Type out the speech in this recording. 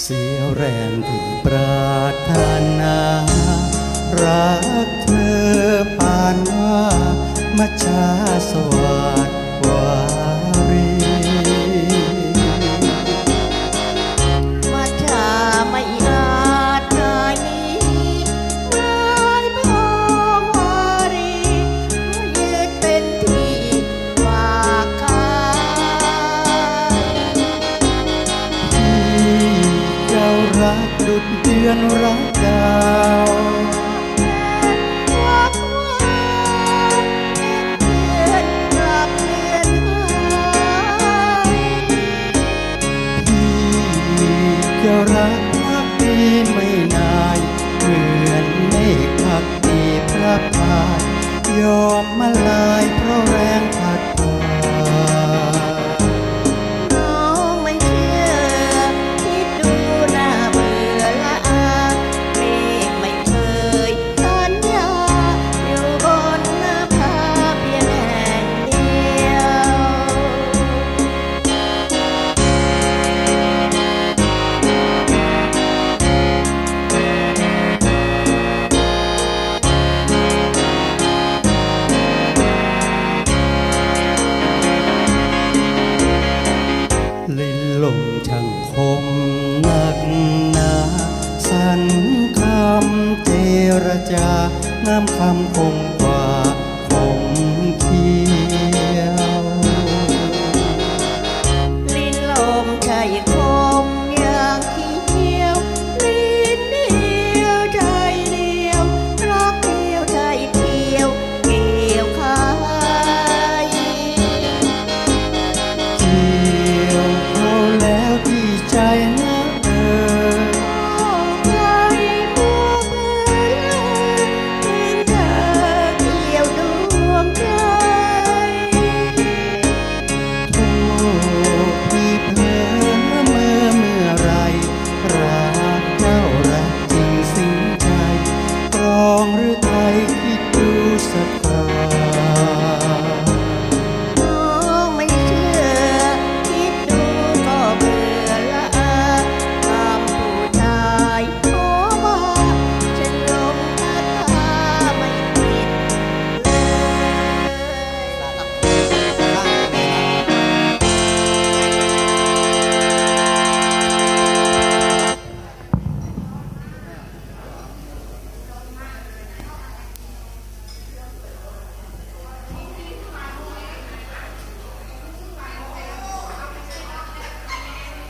เสียวแรงถึงปรารถนา รักเธอผ่านว่ามาชาสวา รักดุดเดือนรักดาววักวันเดือนกลับเลือนหายที่เจ้ารักพักดีไม่นายเหมือนเมฆพักดีพระพายยอมมาลายเพราะแรง ลมช่างคมหนักหนาสันคำเจรจางามคำคงกว่า